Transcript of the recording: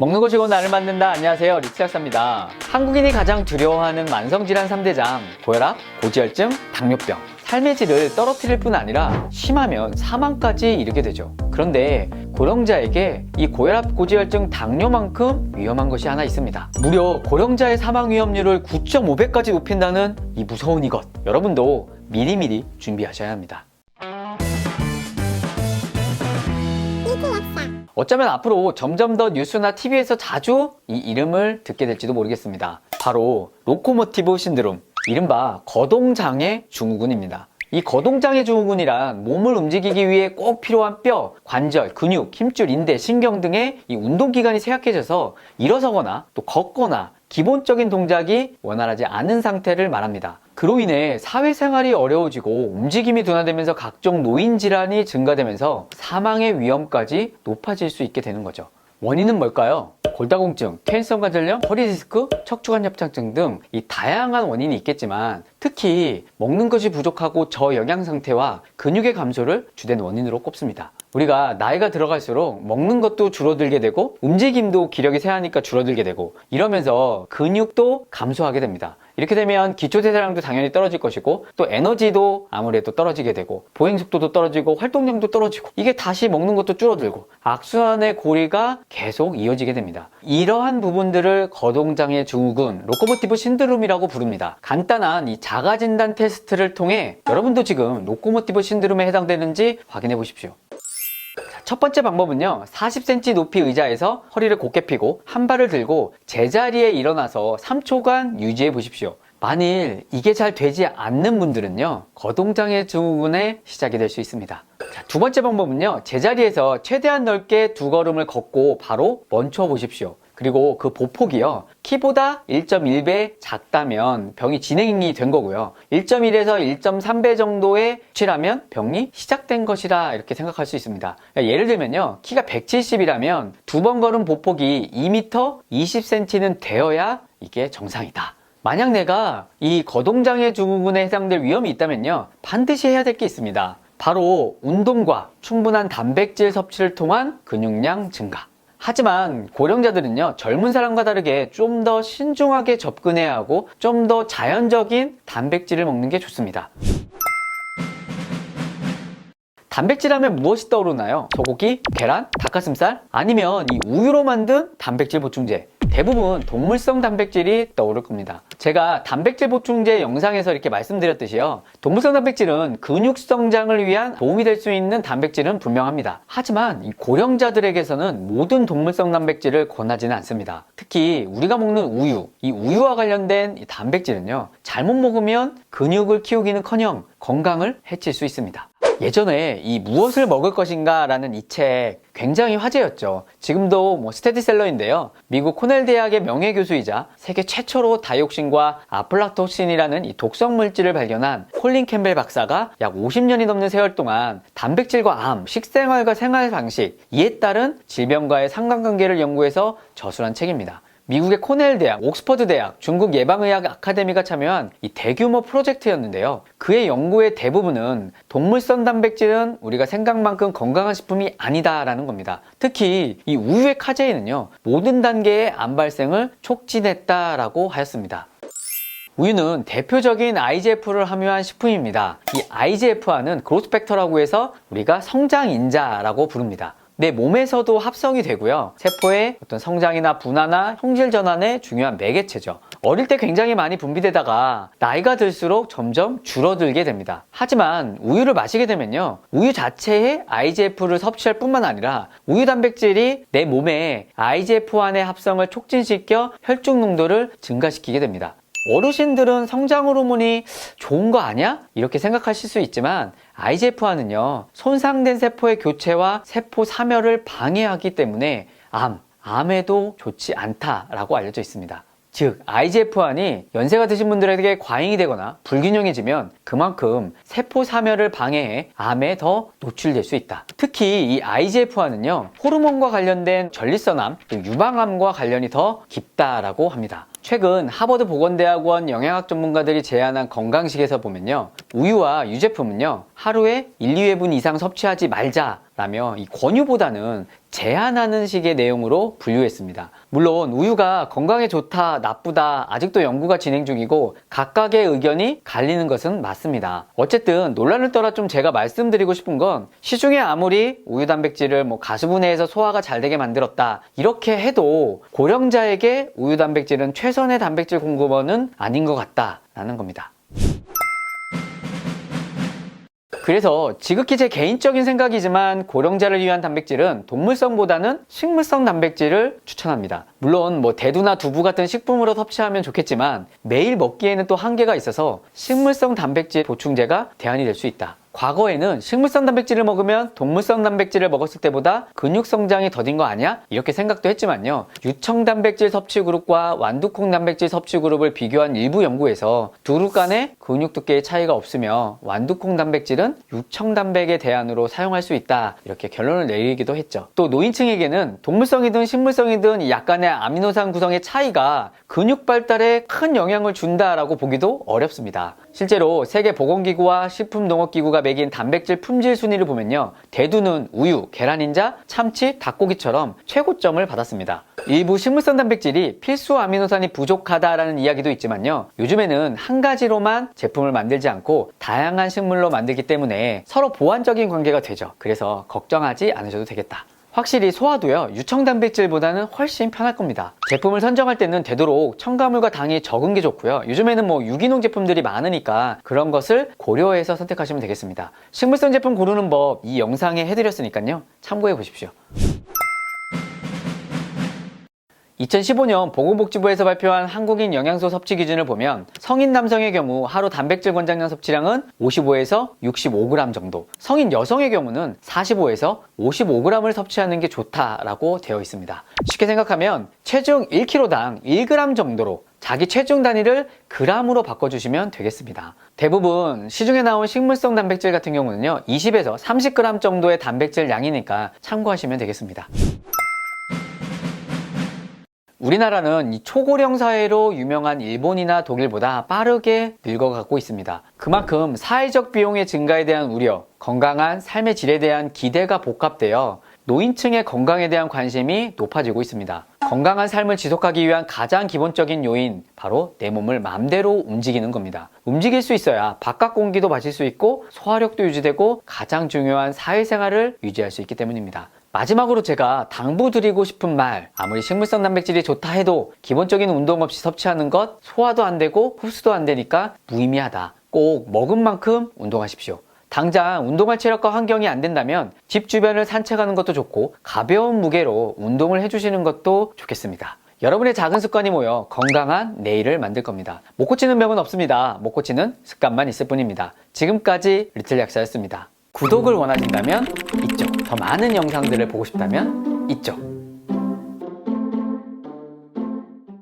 먹는 것이고 나를 만든다. 안녕하세요. 리치학사입니다. 한국인이 가장 두려워하는 만성질환 3대장, 고혈압, 고지혈증, 당뇨병. 삶의 질을 떨어뜨릴 뿐 아니라 심하면 사망까지 이르게 되죠. 그런데 고령자에게 이 고혈압, 고지혈증, 당뇨만큼 위험한 것이 하나 있습니다. 무려 고령자의 사망 위험률을 9.5배까지 높인다는 이 무서운 이것. 여러분도 미리미리 준비하셔야 합니다. 어쩌면 앞으로 점점 더 뉴스나 TV에서 자주 이 이름을 듣게 될지도 모르겠습니다. 바로 로코모티브 신드롬, 이른바 거동장애 증후군입니다. 이 거동장애 증후군이란 몸을 움직이기 위해 꼭 필요한 뼈, 관절, 근육, 힘줄, 인대, 신경 등의 이 운동기관이 쇠약해져서 일어서거나 또 걷거나 기본적인 동작이 원활하지 않은 상태를 말합니다. 그로 인해 사회생활이 어려워지고 움직임이 둔화되면서 각종 노인 질환이 증가되면서 사망의 위험까지 높아질 수 있게 되는 거죠. 원인은 뭘까요? 골다공증, 퇴행성 관절염, 허리 디스크, 척추관 협착증 등 이 다양한 원인이 있겠지만 특히 먹는 것이 부족하고 저영양 상태와 근육의 감소를 주된 원인으로 꼽습니다. 우리가 나이가 들어갈수록 먹는 것도 줄어들게 되고 움직임도 기력이 세하니까 줄어들게 되고 이러면서 근육도 감소하게 됩니다. 이렇게 되면 기초대사량도 당연히 떨어질 것이고 또 에너지도 아무래도 떨어지게 되고 보행 속도도 떨어지고 활동량도 떨어지고 이게 다시 먹는 것도 줄어들고 악순환의 고리가 계속 이어지게 됩니다. 이러한 부분들을 거동장애 증후군 로코모티브 신드롬이라고 부릅니다. 간단한 이 자가 진단 테스트를 통해 여러분도 지금 로코모티브 신드롬에 해당되는지 확인해 보십시오. 첫 번째 방법은요 40cm 높이 의자에서 허리를 곧게 펴고 한 발을 들고 제자리에 일어나서 3초간 유지해 보십시오. 만일 이게 잘 되지 않는 분들은요 거동장애 증후군의 시작이 될 수 있습니다. 자, 두 번째 방법은요 제자리에서 최대한 넓게 두 걸음을 걷고 바로 멈춰 보십시오 그리고 그 보폭이요. 키보다 1.1배 작다면 병이 진행이 된 거고요. 1.1에서 1.3배 정도의 수치라면 병이 시작된 것이라 이렇게 생각할 수 있습니다. 예를 들면요. 키가 170이라면 두 번 걸은 보폭이 2m 20cm는 되어야 이게 정상이다. 만약 내가 이 거동장애 증후군에 해당될 위험이 있다면요. 반드시 해야 될 게 있습니다. 바로 운동과 충분한 단백질 섭취를 통한 근육량 증가 하지만 고령자들은요 젊은 사람과 다르게 좀 더 신중하게 접근해야 하고 좀 더 자연적인 단백질을 먹는 게 좋습니다. 단백질 하면 무엇이 떠오르나요? 소고기, 계란, 닭가슴살? 아니면 이 우유로 만든 단백질 보충제 대부분 동물성 단백질이 떠오를 겁니다. 제가 단백질 보충제 영상에서 이렇게 말씀드렸듯이요. 동물성 단백질은 근육 성장을 위한 도움이 될 수 있는 단백질은 분명합니다. 하지만 이 고령자들에게서는 모든 동물성 단백질을 권하지는 않습니다. 특히 우리가 먹는 우유 이 우유와 관련된 이 단백질은요 잘못 먹으면 근육을 키우기는커녕 건강을 해칠 수 있습니다 예전에 이 무엇을 먹을 것인가 라는 이 책 굉장히 화제였죠. 지금도 뭐 스테디셀러인데요. 미국 코넬 대학의 명예교수이자 세계 최초로 다이옥신과 아플라토신이라는 이 독성 물질을 발견한 콜린 캠벨 박사가 약 50년이 넘는 세월 동안 단백질과 암, 식생활과 생활 방식, 이에 따른 질병과의 상관관계를 연구해서 저술한 책입니다. 미국의 코넬 대학, 옥스퍼드 대학, 중국 예방의학 아카데미가 참여한 이 대규모 프로젝트였는데요. 그의 연구의 대부분은 동물성 단백질은 우리가 생각만큼 건강한 식품이 아니다라는 겁니다. 특히 이 우유의 카제인은요, 모든 단계의 암 발생을 촉진했다라고 하였습니다. 우유는 대표적인 IGF를 함유한 식품입니다. 이 IGF와는 그로스펙터라고 해서 우리가 성장인자라고 부릅니다. 내 몸에서도 합성이 되고요. 세포의 어떤 성장이나 분화나 형질 전환의 중요한 매개체죠. 어릴 때 굉장히 많이 분비되다가 나이가 들수록 점점 줄어들게 됩니다. 하지만 우유를 마시게 되면요. 우유 자체에 IGF를 섭취할 뿐만 아니라 우유 단백질이 내 몸에 IGF1의 합성을 촉진시켜 혈중 농도를 증가시키게 됩니다. 어르신들은 성장 호르몬이 좋은 거 아니야? 이렇게 생각하실 수 있지만 IGF-1은요 손상된 세포의 교체와 세포 사멸을 방해하기 때문에 암, 암에도 좋지 않다라고 알려져 있습니다. 즉 IGF-1이 연세가 드신 분들에게 과잉이 되거나 불균형해지면 그만큼 세포 사멸을 방해해 암에 더 노출될 수 있다. 특히 이 IGF-1은요 호르몬과 관련된 전립선암, 유방암과 관련이 더 깊다라고 합니다. 최근 하버드 보건대학원 영양학 전문가들이 제안한 건강식에서 보면요. 우유와 유제품은요. 하루에 1, 2회분 이상 섭취하지 말자라며 이 권유보다는 제한하는 식의 내용으로 분류했습니다. 물론 우유가 건강에 좋다, 나쁘다 아직도 연구가 진행 중이고 각각의 의견이 갈리는 것은 맞습니다. 어쨌든 논란을 떠나 좀 제가 말씀드리고 싶은 건 시중에 아무리 우유 단백질을 뭐 가수분해해서 소화가 잘 되게 만들었다 이렇게 해도 고령자에게 우유 단백질은 최선의 단백질 공급원은 아닌 것 같다라는 겁니다. 그래서 지극히 제 개인적인 생각이지만 고령자를 위한 단백질은 동물성보다는 식물성 단백질을 추천합니다. 물론 뭐 대두나 두부 같은 식품으로 섭취하면 좋겠지만 매일 먹기에는 또 한계가 있어서 식물성 단백질 보충제가 대안이 될 수 있다. 과거에는 식물성 단백질을 먹으면 동물성 단백질을 먹었을 때보다 근육 성장이 더딘 거 아니야? 이렇게 생각도 했지만요. 유청 단백질 섭취 그룹과 완두콩 단백질 섭취 그룹을 비교한 일부 연구에서 두 그룹 간의 근육 두께의 차이가 없으며 완두콩 단백질은 유청 단백의 대안으로 사용할 수 있다. 이렇게 결론을 내리기도 했죠. 또 노인층에게는 동물성이든 식물성이든 이 약간의 아미노산 구성의 차이가 근육 발달에 큰 영향을 준다라고 보기도 어렵습니다. 실제로 세계보건기구와 식품농업기구가 매긴 단백질 품질 순위를 보면요. 대두는 우유, 계란인자, 참치, 닭고기처럼 최고점을 받았습니다. 일부 식물성 단백질이 필수 아미노산이 부족하다라는 이야기도 있지만요. 요즘에는 한 가지로만 제품을 만들지 않고 다양한 식물로 만들기 때문에 서로 보완적인 관계가 되죠. 그래서 걱정하지 않으셔도 되겠다. 확실히 소화도요 유청 단백질보다는 훨씬 편할 겁니다. 제품을 선정할 때는 되도록 첨가물과 당이 적은 게 좋고요. 요즘에는 뭐 유기농 제품들이 많으니까 그런 것을 고려해서 선택하시면 되겠습니다. 식물성 제품 고르는 법 이 영상에 해드렸으니까요. 참고해 보십시오 2015년 보건복지부에서 발표한 한국인 영양소 섭취 기준을 보면 성인 남성의 경우 하루 단백질 권장량 섭취량은 55에서 65g 정도, 성인 여성의 경우는 45에서 55g을 섭취하는 게 좋다라고 되어 있습니다. 쉽게 생각하면 체중 1kg당 1g 정도로 자기 체중 단위를 g으로 바꿔주시면 되겠습니다. 대부분 시중에 나온 식물성 단백질 같은 경우는요, 20에서 30g 정도의 단백질 양이니까 참고하시면 되겠습니다. 우리나라는 이 초고령 사회로 유명한 일본이나 독일보다 빠르게 늙어가고 있습니다. 그만큼 사회적 비용의 증가에 대한 우려, 건강한 삶의 질에 대한 기대가 복합되어 노인층의 건강에 대한 관심이 높아지고 있습니다. 건강한 삶을 지속하기 위한 가장 기본적인 요인, 바로 내 몸을 마음대로 움직이는 겁니다. 움직일 수 있어야 바깥 공기도 마실 수 있고 소화력도 유지되고 가장 중요한 사회생활을 유지할 수 있기 때문입니다. 마지막으로 제가 당부드리고 싶은 말 아무리 식물성 단백질이 좋다 해도 기본적인 운동 없이 섭취하는 것 소화도 안 되고 흡수도 안 되니까 무의미하다. 꼭 먹은 만큼 운동하십시오. 당장 운동할 체력과 환경이 안 된다면 집 주변을 산책하는 것도 좋고 가벼운 무게로 운동을 해주시는 것도 좋겠습니다. 여러분의 작은 습관이 모여 건강한 내일을 만들 겁니다. 못 고치는 병은 없습니다. 못 고치는 습관만 있을 뿐입니다. 지금까지 리틀 약사였습니다. 구독을 원하신다면 더 많은 영상들을 보고 싶다면 이쪽